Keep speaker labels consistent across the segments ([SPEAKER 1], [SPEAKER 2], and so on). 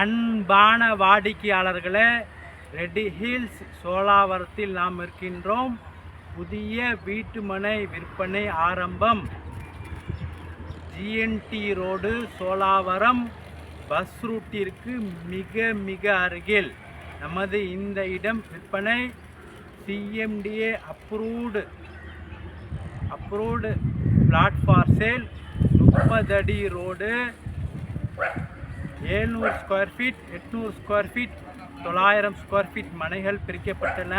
[SPEAKER 1] அன்பான வாடிக்கையாளர்களே ரெட்டி ஹில்ஸ் சோலாவரத்தில் நாம் இருக்கின்றோம். புதிய வீட்டுமனை விற்பனை ஆரம்பம். ஜிஎன்டி ரோடு சோலாவரம் பஸ் ரூட்டிற்கு மிக மிக அருகில். நமது இந்த இடம் விற்பனை CMDA approved approved plot for sale முப்பது அடி ரோடு. ஏழ்நூறு ஸ்கொயர் ஃபீட் எட்நூறு ஸ்கொயர் ஃபீட் தொள்ளாயிரம் ஸ்கொயர் ஃபீட் மனைகள் பிரிக்கப்பட்டன.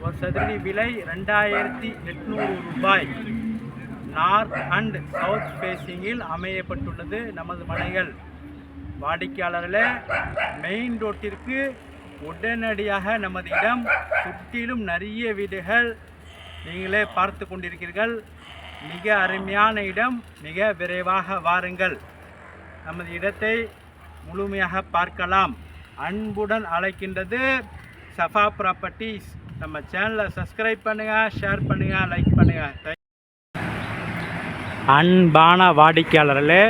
[SPEAKER 1] ஒரு சதுரடி விலை ரெண்டாயிரத்தி எட்நூறு ரூபாய். நார்த் அண்ட் சவுத் ஃபேஸிங்கில் அமையப்பட்டுள்ளது நமது மனைகள். வாடிக்கையாளர்களே மெயின் ரோட்டிற்கு உடனடியாக நமது இடம் சுற்றிலும் நிறைய வீடுகள் நீங்களே பார்த்து கொண்டிருக்கிறீர்கள். மிக அருமையான இடம். மிக விரைவாக வாருங்கள். நமது இடத்தை முழுமையாக பார்க்கலாம். அன்புடன் அழைக்கின்றது சஃபா ப்ராப்பர்ட்டிஸ் நம்ம சேனலை சப்ஸ்கிரைப் பண்ணுங்கள் ஷேர் பண்ணுங்கள் லைக் பண்ணுங்கள் அன்பான வாடிக்கையாளர்களே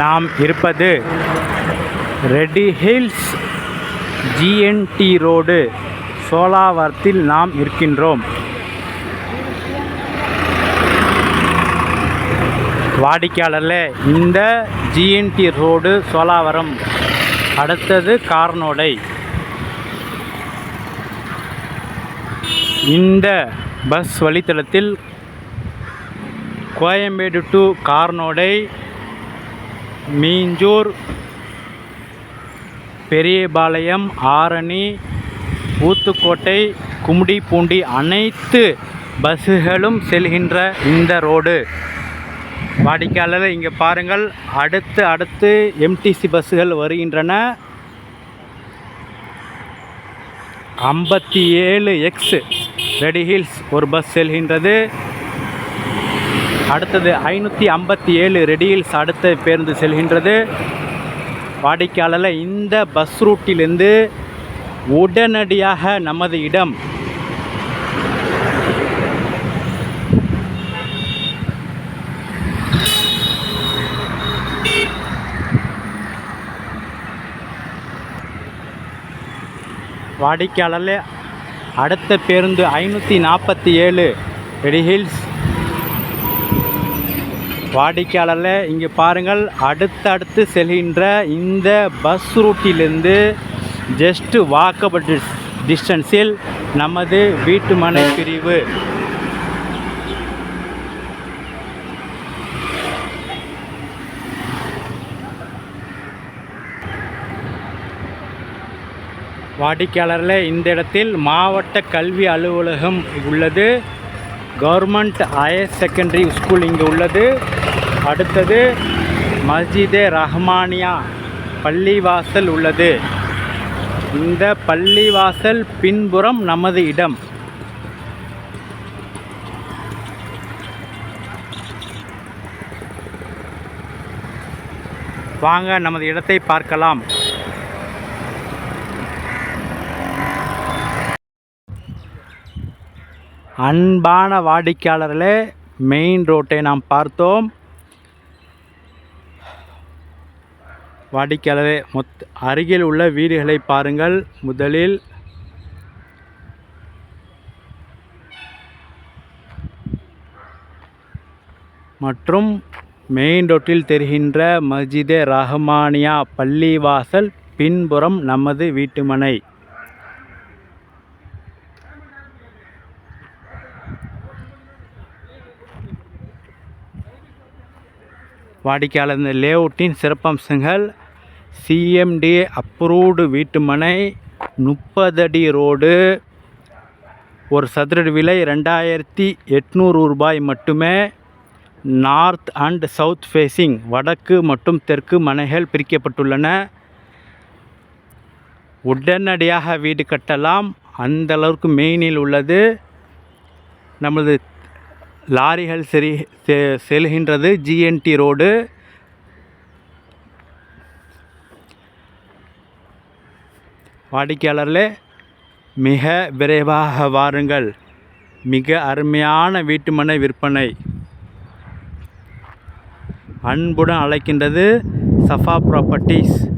[SPEAKER 1] நாம் இருப்பது ரெட்டி ஹில்ஸ் ஜிஎன்டி ரோடு சோலாவரத்தில் நாம் இருக்கின்றோம். வாடிக்கையாளர்களே இந்த ஜிஎன்டி ரோடு சோலாவரம் அடுத்தது கார்னோடை இந்த பஸ் வழித்தடத்தில் கோயம்பேடு டு கார்னோடை மீஞ்சூர் பெரியபாளையம் ஆரணி ஊத்துக்கோட்டை கும்மிடிப்பூண்டி அனைத்து பஸ்ஸுகளும் செல்கின்ற இந்த ரோடு. வாடிக்கையாளர் இங்கே பாருங்கள். அடுத்து அடுத்து எம்டிசி பஸ்ஸுகள் வருகின்றன. ஐம்பத்தி ஏழு எக்ஸ் ரெடி ஹில்ஸ் ஒரு பஸ் செல்கின்றது. அடுத்தது ஐநூற்றி ஐம்பத்தி ஏழு ரெடி ஹில்ஸ் அடுத்த பேருந்து செல்கின்றது. வாடிக்கையாளர் இந்த பஸ் ரூட்டிலிருந்து உடனடியாக நமது இடம் வாடிக்கையாளரில் அடுத்த பேருந்து ஐநூற்றி நாற்பத்தி ஏழு ரெடிஹில்ஸ் வாடிக்கையாளர் வாடிக்கையாளரில் இங்கே பாருங்கள் அடுத்தடுத்து செல்கின்ற இந்த பஸ் ரூட்டிலிருந்து ஜஸ்ட்டு வாக்கபிள் டிஸ்டன்ஸில் நமது வீட்டுமனை பிரிவு. வாடிக்கையாளரில் இந்த இடத்தில் மாவட்ட கல்வி அலுவலகம் உள்ளது. கவர்மெண்ட் ஹையர் செகண்டரி ஸ்கூல் இங்கே உள்ளது. அடுத்தது மஸ்ஜிதே ரஹ்மானியா பள்ளிவாசல் உள்ளது. இந்த பள்ளிவாசல் பின்புறம் நமது இடம். வாங்க நமது இடத்தை பார்க்கலாம். அன்பான வாடிக்கையாளர்களே மெயின் ரோட்டை நாம் பார்த்தோம். வாடிக்கையாளரே மொத் அருகில் உள்ள வீடுகளை பாருங்கள். முதலில் மற்றும் மெயின் ரோட்டில் தெரிகின்ற மஜிதே ரஹ்மானியா பள்ளிவாசல் பின்புறம் நமது வீட்டுமனை. வாடிக்கையாளர் இந்த லேஅவுட்டின் சிறப்பம்சங்கள் சிஎம்டி அப்ரூவ்டு வீட்டுமனை முப்பது அடி ரோடு ஒரு சதுரடி விலை ரெண்டாயிரத்தி எட்நூறு ரூபாய் மட்டுமே. நார்த் அண்ட் சவுத் ஃபேஸிங் வடக்கு மற்றும் தெற்கு மனைகள் பிரிக்கப்பட்டுள்ளன. உடனடியாக வீடு கட்டலாம். அந்த அளவுக்கு மெயினில் உள்ளது. நமது லாரிகள் செரி செ- செல்கின்றது ஜிஎன்டி ரோடு. வாடிக்கையாளர்களே மிக விரைவாக வாருங்கள். மிக அருமையான வீட்டுமனை விற்பனை. அன்புடன் அழைக்கின்றது சஃபா ப்ராப்பர்ட்டிஸ்